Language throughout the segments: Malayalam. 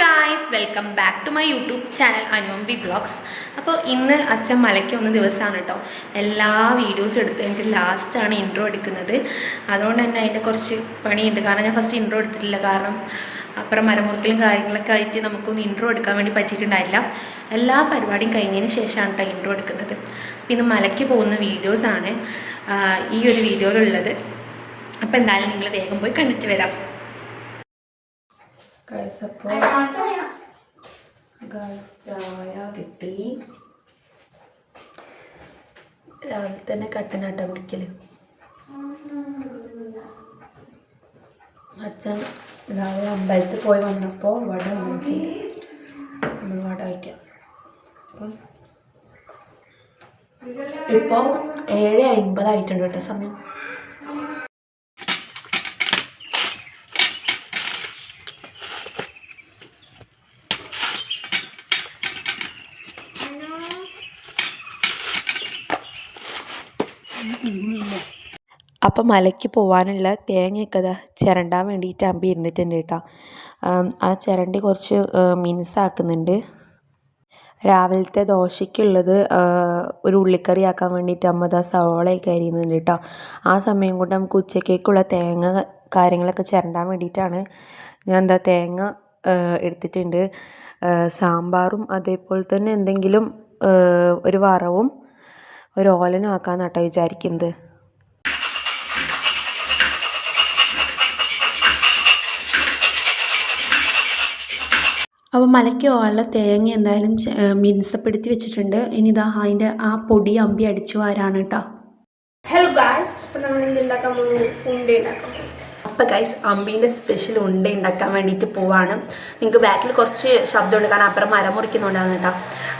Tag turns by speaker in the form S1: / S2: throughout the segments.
S1: Guys welcome back to my YouTube channel അനുവമ്പി blogs അപ്പോൾ ഇന്ന് അച്ഛൻ മലയ്ക്ക് വന്ന ദിവസമാണ് കേട്ടോ എല്ലാ വീഡിയോസും എടുത്ത് എന്റെ ലാസ്റ്റാണ് ഇൻട്രോ എടുക്കുന്നത്. അതുകൊണ്ട് തന്നെ അതിന്റെ കുറച്ച് പണിയുണ്ട്. കാരണം ഞാൻ ഫസ്റ്റ് ഇൻട്രോ എടുത്തിട്ടില്ല. കാരണം അപ്പുറം മരമുറിക്കലും കാര്യങ്ങളൊക്കെ ആയിട്ട് നമുക്കൊന്ന് ഇൻട്രോ എടുക്കാൻ വേണ്ടി പറ്റിയിട്ടുണ്ടായില്ല. എല്ലാ പരിപാടിയും കഴിഞ്ഞതിന് ശേഷമാണ് കേട്ടോ ഇൻട്രോ എടുക്കുന്നത്. പിന്നെ മലയ്ക്ക് പോകുന്ന വീഡിയോസാണ് ഈ ഒരു വീഡിയോയിലുള്ളത് അപ്പോൾ എന്തായാലും നിങ്ങൾ വേഗം പോയി കണ്ടിട്ട് വരാം. ഗൈസ് അപ്പോൾ ഗൈസ് ചായ കിട്ടി. രാവിലെ തന്നെ കട്ടനാട്ട കുടിക്കൽ. അച്ഛൻ രാവിലെ അമ്പലത്തിൽ പോയി വന്നപ്പോൾ വട വാങ്ങിച്ചിട്ട് നമ്മൾ വട വയ്ക്കാം. അപ്പം ഇപ്പോൾ ഏഴ് അമ്പതായിട്ടുണ്ട് കേട്ടോ സമയം. അപ്പം മലയ്ക്ക് പോകാനുള്ള തേങ്ങയൊക്കെ അതാ ചിരണ്ടാൻ വേണ്ടിയിട്ട് അമ്പി ഇരുന്നിട്ടുണ്ട് കേട്ടോ. ആ ചിരണ്ടി കുറച്ച് മിനുസാക്കുന്നുണ്ട് രാവിലത്തെ ദോശയ്ക്കുള്ളത് ഒരു ഉള്ളിക്കറി ആക്കാൻ വേണ്ടിയിട്ട് അമ്മ ദാ സവോളയൊക്കെ അരിയുന്നുണ്ട് കേട്ടോ. ആ സമയം കൊണ്ട് നമുക്ക് ഉച്ചക്കേക്കുള്ള തേങ്ങ കാര്യങ്ങളൊക്കെ ചിരണ്ടാൻ വേണ്ടിയിട്ടാണ് ഞാൻ എന്താ തേങ്ങ എടുത്തിട്ടുണ്ട്. സാമ്പാറും അതേപോലെ തന്നെ എന്തെങ്കിലും ഒരു വറവും ഒരു ഓലനും ആക്കാമെന്നാട്ടോ വിചാരിക്കുന്നത്. അപ്പോൾ മലയ്ക്ക് പോകാനുള്ള തേങ്ങ എന്തായാലും മിനുസപ്പെടുത്തി വെച്ചിട്ടുണ്ട്. ഇനി ഇതാ അതിന്റെ ആ പൊടി അമ്പി അടിച്ചു വാരാണ് കേട്ടോ
S2: ഹലോ ഗായ്സ് അപ്പം നമ്മൾ ഇന്ന് ഉണ്ടാക്കാൻ പോകുന്നത് ഉണ്ട ഉണ്ടാക്കാൻ പോകും
S1: അപ്പോൾ ഗൈസ് അമ്പീന്റെ സ്പെഷ്യൽ ഉണ്ട ഉണ്ടാക്കാൻ വേണ്ടിയിട്ട് പോവാണ്. നിങ്ങൾക്ക് ബാക്കിൽ കുറച്ച് ശബ്ദമുണ്ട് കാരണം അപ്പുറം മരം മുറിക്കുന്നുണ്ടാണ് കേട്ടോ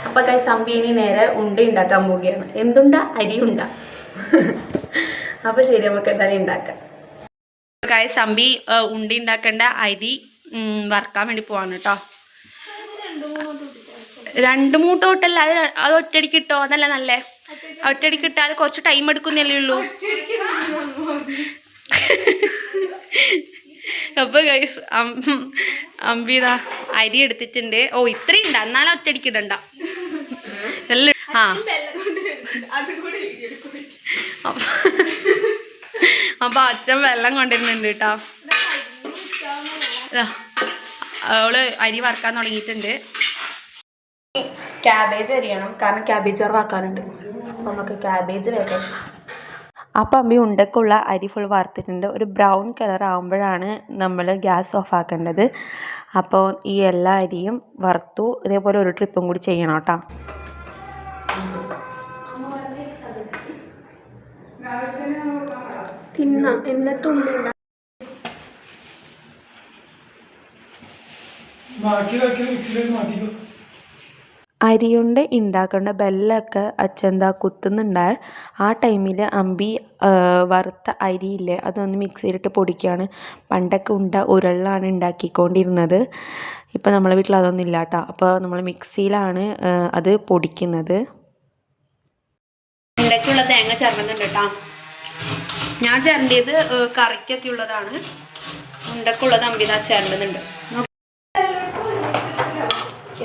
S1: അപ്പോൾ ഗൈസ് അമ്പി ഇനി നേരെ ഉണ്ട ഉണ്ടാക്കാൻ പോവുകയാണ്. എന്തുണ്ട? അരിയുണ്ട. അപ്പോൾ ശരി നമുക്ക് എന്തായാലും ഉണ്ടാക്കാം. ഗൈസ് അമ്പി ഉണ്ട ഉണ്ടാക്കേണ്ട അരി വറക്കാൻ വേണ്ടി പോവാണ് കേട്ടോ രണ്ട് മൂട്ടോട്ടല്ല അത് അത് ഒറ്റടിക്ക് ഇട്ടോ അതല്ല നല്ലേ? ഒറ്റയടിക്ക് ഇട്ടാൽ കുറച്ച് ടൈം എടുക്കുന്നല്ലേ ഉള്ളൂ. അപ്പൊ ഗൈസ് അമ്പിതാ അരി എടുത്തിട്ടുണ്ട്. ഓ ഇത്രയും ഉണ്ട്. എന്നാലും ഒറ്റടിക്ക് ഇടണ്ട. എല്ലാം ആ. അപ്പൊ- അച്ഛൻ വെള്ളം കൊണ്ടിരുന്നുണ്ട് കേട്ടോ. അവൾ അരി വറക്കാൻ തുടങ്ങിയിട്ടുണ്ട്. ക്യാബേജ് അരിയണം കാരണം ക്യാബേജ് വറവാക്കാനുണ്ട് നമുക്ക് ക്യാബേജ് വേറെ അപ്പം അമ്മി ഉണ്ടക്കുള്ള അരി ഫുൾ വറുത്തിട്ടുണ്ട്. ഒരു ബ്രൗൺ കളർ ആകുമ്പോഴാണ് നമ്മൾ ഗ്യാസ് ഓഫ് ആക്കേണ്ടത്. അപ്പോൾ ഈ എല്ലാ അരിയും വറുത്തു ഇതേപോലെ ഒരു ട്രിപ്പും കൂടി ചെയ്യണം കേട്ടോ
S2: തിന്ന. എന്നിട്ട്
S3: ബാക്കിയൊക്കെ മിക്സിയിലേക്ക്
S1: ഉണ്ടാക്കേണ്ട ബെല്ലൊക്കെ അച്ഛന്താ കുത്തുന്നുണ്ടായ ആ ടൈമിൽ അമ്പി വറുത്ത അരിയില്ലേ അതൊന്ന് മിക്സിയിലിട്ട് പൊടിക്കുകയാണ് പണ്ടൊക്കെ ഉണ്ട ഉരളിലാണ് ഉണ്ടാക്കിക്കൊണ്ടിരുന്നത് ഇപ്പം നമ്മളെ വീട്ടിൽ അതൊന്നും ഇല്ല കേട്ടോ അപ്പോൾ നമ്മൾ മിക്സിയിലാണ് അത് പൊടിക്കുന്നത്. ഉണ്ടക്കുള്ള തേങ്ങ ചേർക്കുന്നുണ്ട് കേട്ടോ ഞാൻ ചേരേണ്ടത് കറിക്കൊക്കെ ഉള്ളതാണ്. ഉണ്ടക്കുള്ളത് അമ്പിതാ ചേരേണ്ടതുണ്ട്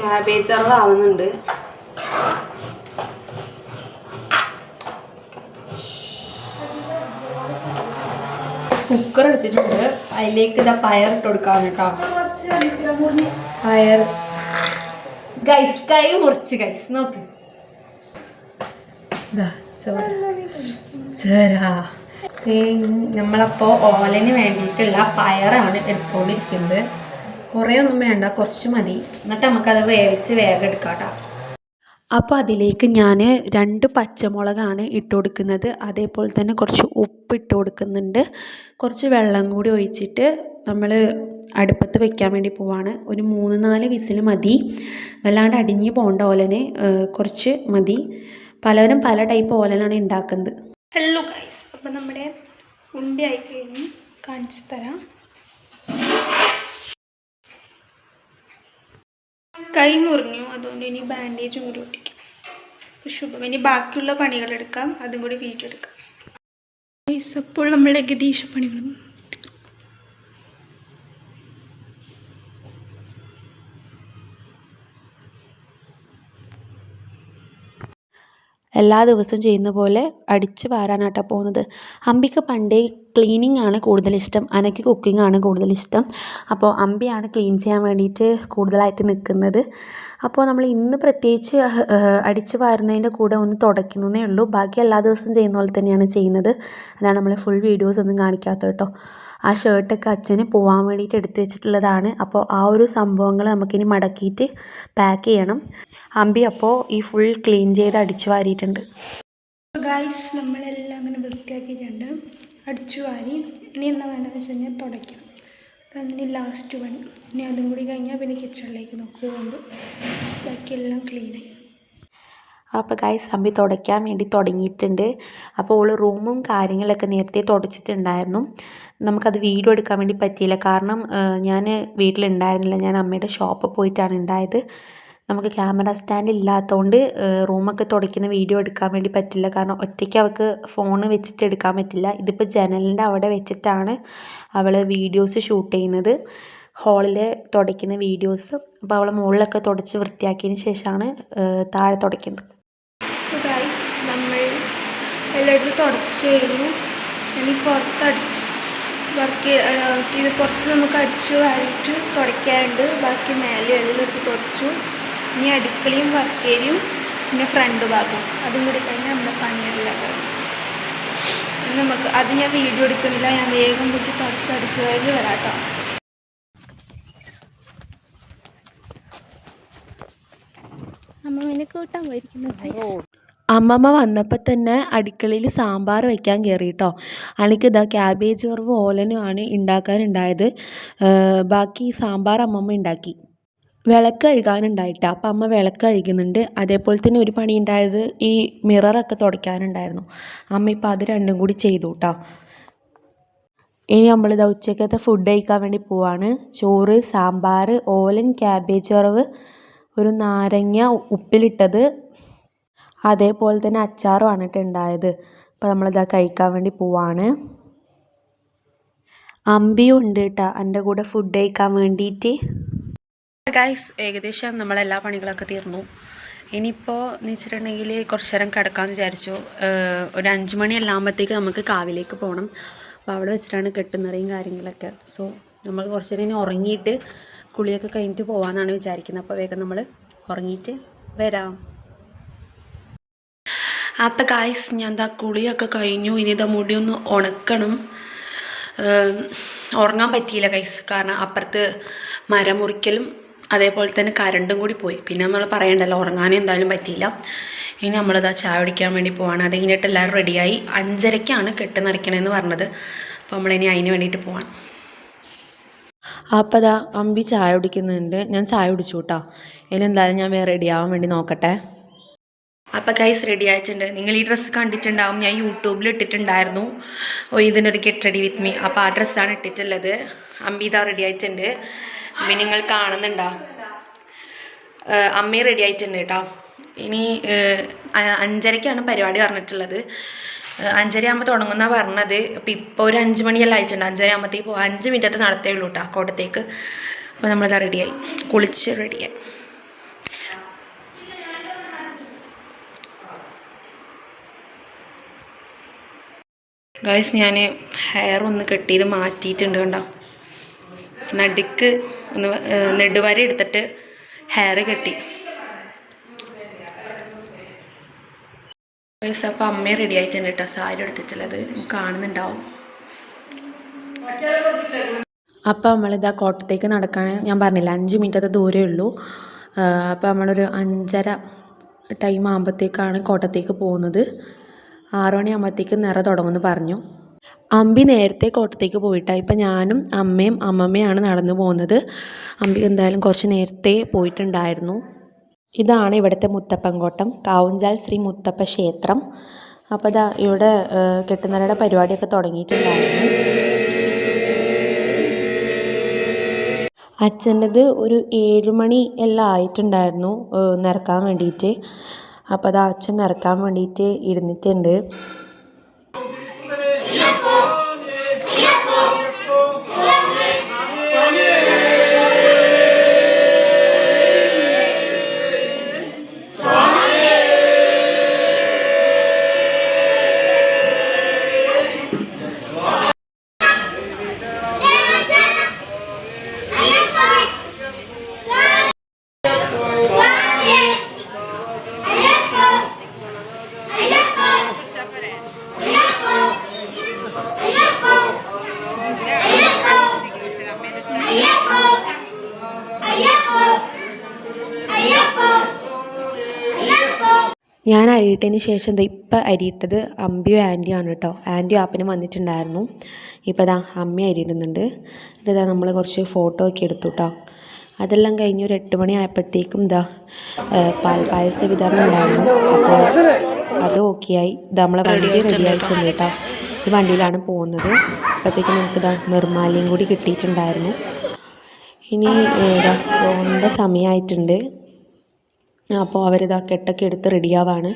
S1: ക്യാബേജ് ആവുന്നുണ്ട്. കുക്കർ എടുത്തിട്ടുണ്ട്. അതിലേക്ക് ഇതാ പയർ ഇട്ട് കൊടുക്കാവുന്ന കേട്ടോ. പയർ. ഗൈസ് കൈ മുറിച്ച് ഗൈസ് നോക്ക്. നമ്മളപ്പോ ഓലന് വേണ്ടിയിട്ടുള്ള പയറാണ് എടുത്തുകൊണ്ടിരിക്കുന്നത് കുറേ ഒന്നും വേണ്ട കുറച്ച് മതി. എന്നിട്ട് നമുക്കത് വേവിച്ച് വേഗം എടുക്കാം കേട്ടോ അപ്പോൾ അതിലേക്ക് ഞാൻ രണ്ട് പച്ചമുളകാണ് ഇട്ട് കൊടുക്കുന്നത്. അതേപോലെ തന്നെ കുറച്ച് ഉപ്പ് ഇട്ട് കൊടുക്കുന്നുണ്ട്. കുറച്ച് വെള്ളം കൂടി ഒഴിച്ചിട്ട് നമ്മൾ അടുപ്പത്ത് വെക്കാൻ വേണ്ടി പോവാണ്. ഒരു മൂന്ന് നാല് വിസിൽ മതി. വല്ലാണ്ട് അടിഞ്ഞ് പോകേണ്ട ഓലന്. കുറച്ച് മതി. പലരും പല ടൈപ്പ് ഓലനാണ് ഉണ്ടാക്കുന്നത്
S2: ഹലോ ഗൈസ് അപ്പം നമ്മുടെ ഉണ്ടയായി കഴിഞ്ഞ് കാണിച്ചു തരാം. കൈ മുറിഞ്ഞു. അതുകൊണ്ട് ഇനി ബാൻഡേജും കൂടി ഒട്ടിക്കും. ശുഭം. ഇനി ബാക്കിയുള്ള പണികൾ എടുക്കാം. അതും കൂടി വീട്ടിൽ എടുക്കാം. ഇപ്പോൾ നമ്മൾ ഏകദേശ പണികളും
S1: എല്ലാ ദിവസവും ചെയ്യുന്ന പോലെ അടിച്ച് വാരാനാട്ടാണ് പോകുന്നത്. അമ്പിക്ക് പണ്ടേ ക്ലീനിങ് ആണ് കൂടുതൽ ഇഷ്ടം. അനക്ക് കുക്കിംഗ് ആണ് കൂടുതൽ ഇഷ്ടം. അപ്പോൾ അമ്പിയാണ് ക്ലീൻ ചെയ്യാൻ വേണ്ടിയിട്ട് കൂടുതലായിട്ട് നിൽക്കുന്നത് അപ്പോൾ നമ്മൾ ഇന്ന് പ്രത്യേകിച്ച് അടിച്ചു വാരുന്നതിന്റെ കൂടെ ഒന്ന് തുടയ്ക്കുന്നതേ ഉള്ളൂ. ബാക്കി എല്ലാ ദിവസവും ചെയ്യുന്ന പോലെ തന്നെയാണ് ചെയ്യുന്നത്. അതാണ് നമ്മൾ ഫുൾ വീഡിയോസ് ഒന്നും കാണിക്കാത്തത് കേട്ടോ. ആ ഷർട്ടൊക്കെ അച്ഛന് പോകാൻ വേണ്ടിയിട്ട് എടുത്തു വെച്ചിട്ടുള്ളതാണ്. അപ്പോൾ ആ ഒരു സംഭവങ്ങൾ നമുക്കിനി മടക്കിയിട്ട് പാക്ക് ചെയ്യണം. അമ്പി അപ്പോൾ ഈ ഫുൾ ക്ലീൻ ചെയ്ത് അടിച്ചു വാരിയിട്ടുണ്ട്.
S2: ഗായ്സ് നമ്മളെല്ലാം അങ്ങനെ വൃത്തിയാക്കിയിട്ടുണ്ട്. അടിച്ചു വാരി ഇനി എന്താ വേണ്ടതെന്ന് വെച്ച് കഴിഞ്ഞാൽ തുടയ്ക്കണം അതങ്ങനെ ലാസ്റ്റ് പണി. ഇനി അതും കൂടി കഴിഞ്ഞാൽ പിന്നെ കിച്ചണിലേക്ക് നോക്കുകൊണ്ട് ബാക്കിയെല്ലാം ക്ലീനായി
S1: അപ്പോൾ കായ് അമ്പി തുടയ്ക്കാൻ വേണ്ടി തുടങ്ങിയിട്ടുണ്ട്. അപ്പോൾ ഓൾ റൂമും കാര്യങ്ങളൊക്കെ നേരത്തെ തുടച്ചിട്ടുണ്ടായിരുന്നു. നമുക്കത് വീഡിയോ എടുക്കാൻ വേണ്ടി പറ്റിയില്ല. കാരണം ഞാൻ വീട്ടിലുണ്ടായിരുന്നില്ല. ഞാൻ അമ്മയുടെ ഷോപ്പ് പോയിട്ടാണ് ഉണ്ടായത്. നമുക്ക് ക്യാമറ സ്റ്റാൻഡ് ഇല്ലാത്തതുകൊണ്ട് റൂമൊക്കെ തുടയ്ക്കുന്ന വീഡിയോ എടുക്കാൻ വേണ്ടി പറ്റില്ല. കാരണം ഒറ്റയ്ക്ക് അവൾക്ക് ഫോൺ വെച്ചിട്ട് എടുക്കാൻ പറ്റില്ല. ഇതിപ്പോൾ ജനലിന്റെ അവിടെ വെച്ചിട്ടാണ് അവൾ വീഡിയോസ് ഷൂട്ട് ചെയ്യുന്നത്. ഹാളിൽ തുടയ്ക്കുന്ന വീഡിയോസ് അപ്പോൾ അവൾ മുകളിലൊക്കെ തുടച്ച് വൃത്തിയാക്കിയതിന് ശേഷമാണ് താഴെ തുടയ്ക്കുന്നത്.
S2: നമ്മൾ എല്ലായിടത്തും തുടച്ചു കഴിഞ്ഞു. ഇനി പുറത്തടിച്ച് വർക്ക് ഇത് പുറത്ത് നമുക്ക് അടിച്ചു വാരിയിട്ട് തുടയ്ക്കാറുണ്ട് ബാക്കി മേലെ എല്ലായിടത്തും തുടച്ചു. ഇനി അടുക്കളയും വർക്കേരിയും പിന്നെ ഫ്രണ്ട് ഭാഗവും. അതും കൂടി കഴിഞ്ഞാൽ നമ്മുടെ പണിയെല്ലാം കഴിഞ്ഞു. നമുക്ക് അത് ഞാൻ വീഡിയോ എടുക്കുന്നില്ല. ഞാൻ വേഗം കൂട്ടി തുടച്ച് കഴിഞ്ഞ് വാരി വരാം കേട്ടോ അമ്മമ്മനെ കൂട്ടാൻ പോയിരിക്കുന്നു
S1: അമ്മമ്മ വന്നപ്പോൾ തന്നെ അടുക്കളയിൽ സാമ്പാർ വയ്ക്കാൻ കയറി കേട്ടോ എനിക്ക് ഇതാ ക്യാബേജ് വറവ് ഓലനുമാണ് ഉണ്ടാക്കാനുണ്ടായത്. ബാക്കി സാമ്പാർ അമ്മമ്മ ഉണ്ടാക്കി. വിളക്ക് കഴുകാനുണ്ടായിട്ട്. അപ്പം അമ്മ വിളക്ക് കഴുകുന്നുണ്ട്. അതേപോലെ തന്നെ ഒരു പണി ഉണ്ടായത് ഈ മിററൊക്കെ തുടയ്ക്കാനുണ്ടായിരുന്നു. അമ്മ ഇപ്പം അത് രണ്ടും കൂടി ചെയ്തു കേട്ടോ ഇനി നമ്മളിതാ ഉച്ചക്കത്തെ ഫുഡ് കഴിക്കാൻ വേണ്ടി പോവാണ്. ചോറ് സാമ്പാർ ഓലൻ ക്യാബേജ് വറവ് ഒരു നാരങ്ങ ഉപ്പിലിട്ടത്. അതേപോലെ തന്നെ അച്ചാറുമാണ് കേട്ടോ ഉണ്ടായത് അപ്പോൾ നമ്മളിതാ കഴിക്കാൻ വേണ്ടി പോവാണ്. അമ്പിയും ഉണ്ട് കേട്ടോ എന്റെ കൂടെ ഫുഡ് കഴിക്കാൻ വേണ്ടിയിട്ട് ഗൈസ് ഏകദേശം നമ്മളെല്ലാ പണികളൊക്കെ തീർന്നു. ഇനിയിപ്പോൾ എന്ന് വെച്ചിട്ടുണ്ടെങ്കിൽ കുറച്ച് നേരം കിടക്കാമെന്ന് വിചാരിച്ചു. ഒരു അഞ്ച് മണിയല്ലാകുമ്പോഴത്തേക്ക് നമുക്ക് കാവിലേക്ക് പോകണം അപ്പോൾ അവിടെ വെച്ചിട്ടാണ് കെട്ടുന്നറിയും കാര്യങ്ങളൊക്കെ. സോ നമ്മൾ കുറച്ച് നേരം ഇനി ഉറങ്ങിയിട്ട് കുളിയൊക്കെ കഴിഞ്ഞിട്ട് പോകാമെന്നാണ് വിചാരിക്കുന്നത്. അപ്പോൾ വേഗം നമ്മൾ ഉറങ്ങിയിട്ട് വരാം. അപ്പം ഗായ്സ് ഞാൻ എന്താ കുളിയൊക്കെ കഴിഞ്ഞു. ഇനി ഇതാ മുടി ഒന്ന് ഉണക്കണം. ഉറങ്ങാൻ പറ്റിയില്ല ഗൈസ് കാരണം അപ്പുറത്ത് മരം മുറിക്കലും അതേപോലെ തന്നെ കരണ്ടും കൂടി പോയി. പിന്നെ നമ്മൾ പറയണ്ടല്ലോ ഉറങ്ങാനേ എന്തായാലും പറ്റിയില്ല. ഇനി നമ്മളിതാ ചായ കുടിക്കാൻ വേണ്ടി പോവാണ്. അത് കഴിഞ്ഞിട്ട് എല്ലാവരും റെഡിയായി. അഞ്ചരയ്ക്കാണ് കെട്ട് നിറയ്ക്കണമെന്ന് പറഞ്ഞത്. അപ്പോൾ നമ്മളിനി അതിന് വേണ്ടിയിട്ട് പോവാണ്. അപ്പോൾ അതാ അമ്പി ചായ കുടിക്കുന്നുണ്ട്. ഞാൻ ചായ കുടിച്ചു കേട്ടോ ഇനി എന്തായാലും ഞാൻ വേറെ റെഡിയാവാൻ വേണ്ടി നോക്കട്ടെ. അപ്പോൾ ഗൈസ് റെഡി ആയിട്ടുണ്ട്. നിങ്ങൾ ഈ ഡ്രസ്സ് കണ്ടിട്ടുണ്ടാവും. ഞാൻ യൂട്യൂബിൽ ഇട്ടിട്ടുണ്ടായിരുന്നു. ഓ ഇതിനൊരു ഗെറ്റ് റെഡി വിത്ത് മീ അപ്പോൾ ആ ഡ്രസ്സാണ് ഇട്ടിട്ടുള്ളത്. അമ്പീത റെഡി ആയിട്ടുണ്ട്. അമ്മി നിങ്ങൾ കാണുന്നുണ്ടോ? അമ്മ റെഡി ആയിട്ടുണ്ട് കേട്ടോ. ഇനി അഞ്ചരയ്ക്കാണ് പരിപാടി പറഞ്ഞിട്ടുള്ളത്. അഞ്ചര ആകുമ്പോൾ തുടങ്ങുന്ന പറഞ്ഞത്. അപ്പോൾ ഇപ്പോൾ ഒരു അഞ്ച് മണിയെല്ലാം ആയിട്ടുണ്ട്. അഞ്ചര ആകുമ്പോഴത്തേക്ക് പോകും അഞ്ച് മിനിറ്റത്തെ നടത്തേ ഉള്ളൂ കേട്ടോ കോട്ടത്തേക്ക്. അപ്പോൾ നമ്മളിതാ റെഡിയായി കുളിച്ച് റെഡിയായി ഗൈസ് ഞാൻ ഹെയർ ഒന്ന് കെട്ടിയത് മാറ്റിയിട്ടുണ്ട് കണ്ടോ? നടുക്ക് ഒന്ന് നെടുവര എടുത്തിട്ട് ഹെയർ കെട്ടി. ഗൈസ് അപ്പോൾ അമ്മയും റെഡി ആയിട്ടുണ്ട് കേട്ടോ. സാരി എടുത്തിട്ടുള്ളത് കാണുന്നുണ്ടാവും. അപ്പോൾ നമ്മളിതാ കോട്ടത്തേക്ക് നടക്കാൻ ഞാൻ പറഞ്ഞില്ല അഞ്ച് മിനിറ്റത്തെ ദൂരമേ ഉള്ളൂ. അപ്പോൾ നമ്മളൊരു അഞ്ചര ടൈം ആകുമ്പോഴത്തേക്കാണ് കോട്ടത്തേക്ക് പോകുന്നത്. ആറു മണിയാകുമ്പോഴത്തേക്ക് നിറ തുടങ്ങുമെന്ന് പറഞ്ഞു. അമ്പി നേരത്തെ കോട്ടത്തേക്ക് പോയിട്ടാണ് ഇപ്പം ഞാനും അമ്മയും അമ്മമ്മയാണ് നടന്നു പോകുന്നത്. അമ്പി എന്തായാലും കുറച്ച് നേരത്തെ പോയിട്ടുണ്ടായിരുന്നു. ഇതാണ് ഇവിടുത്തെ മുത്തപ്പൻകോട്ടം. കാവുഞ്ചാൽ ശ്രീ മുത്തപ്പ ക്ഷേത്രം. അപ്പോൾ ഇതാ ഇവിടെ കെട്ടുന്നവരുടെ പരിപാടിയൊക്കെ തുടങ്ങിയിട്ടുണ്ടായിരുന്നു. അച്ഛന്റെത് ഒരു ഏഴുമണി എല്ലാം ആയിട്ടുണ്ടായിരുന്നു നിറക്കാൻ വേണ്ടിയിട്ട്. അപ്പോൾ അത് അച്ഛൻ നിറക്കാൻ വേണ്ടിയിട്ട് ഇരുന്നിട്ടുണ്ട്. ഞാൻ അരിയിട്ടതിന് ശേഷം ദാ ഇപ്പം അരിയിട്ടത് അമ്പിയും ആന്റിയോ ആണ് കേട്ടോ ആന്റിയും ആപ്പനും വന്നിട്ടുണ്ടായിരുന്നു. ഇപ്പോൾ ഇതാ അമ്മ അരിയിടുന്നുണ്ട്. എന്നിട്ട് ഇതാ നമ്മൾ കുറച്ച് ഫോട്ടോ ഒക്കെ എടുത്തു കേട്ടോ അതെല്ലാം കഴിഞ്ഞ് ഒരു എട്ട് മണി ആയപ്പോഴത്തേക്കും ഇതാ പാൽ പായസ വിതരണം ഉണ്ടായിരുന്നു. അപ്പോൾ അത് ഓക്കെയായി ഇത് നമ്മളെ വണ്ടി റെഡിയായി ചെന്നു കേട്ടോ ഈ വണ്ടിയിലാണ് പോകുന്നത്. അപ്പോഴത്തേക്കും നമുക്കിതാ നിർമാലയും കൂടി കിട്ടിയിട്ടുണ്ടായിരുന്നു. ഇനി ഏതാ ഇതാ പോകേണ്ട സമയമായിട്ടുണ്ട് അപ്പോൾ അവരിതാ കെട്ടൊക്കെ എടുത്ത് റെഡിയാവാണ്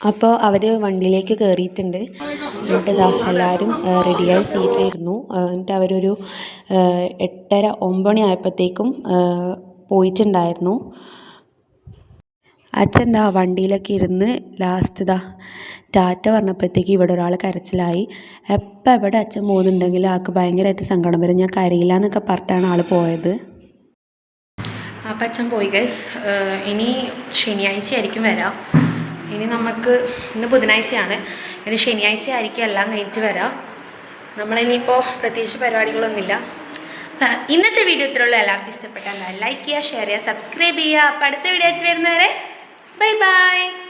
S1: അപ്പോൾ അവർ വണ്ടിയിലേക്ക് കയറിയിട്ടുണ്ട് എന്നിട്ട് ഇതാ എല്ലാവരും റെഡിയായി സീറ്റിലിരുന്നു എന്നിട്ട് അവരൊരു എട്ടര ഒമ്പണി ആയപ്പോഴത്തേക്കും പോയിട്ടുണ്ടായിരുന്നു. അച്ഛൻ ദാ വണ്ടിയിലൊക്കെ ഇരുന്ന് ലാസ്റ്റ് ദാ ടാറ്റ പറഞ്ഞപ്പോഴത്തേക്ക് ഇവിടെ ഒരാൾ കരച്ചിലായി. എപ്പോൾ എവിടെ അച്ഛൻ പോകുന്നുണ്ടെങ്കിൽ ആൾക്ക് ഭയങ്കരമായിട്ട് സങ്കടം വരും. ഞാൻ കരയില്ല എന്നൊക്കെ പറഞ്ഞിട്ടാണ് ആൾ പോയത്.
S4: അപ്പം അച്ഛൻ പോയി ഗൈസ് ഇനി ശനിയാഴ്ച ആയിരിക്കും വരാം. ഇനി നമുക്ക് ഇന്ന് ബുധനാഴ്ചയാണ്. ഇനി ശനിയാഴ്ച ആയിരിക്കും എല്ലാം കഴിഞ്ഞിട്ട് വരാം നമ്മളിനിയിപ്പോൾ പ്രത്യേകിച്ച് പരിപാടികളൊന്നുമില്ല. ഇന്നത്തെ വീഡിയോ ഇത്രയുള്ളൂ എല്ലാവർക്കും ഇഷ്ടപ്പെട്ടാൽ ലൈക്ക് ചെയ്യുക ഷെയർ ചെയ്യുക സബ്സ്ക്രൈബ് ചെയ്യുക. അപ്പം അടുത്ത വീഡിയോ ആയിട്ട് വരുന്നവരെ ബൈ ബൈ.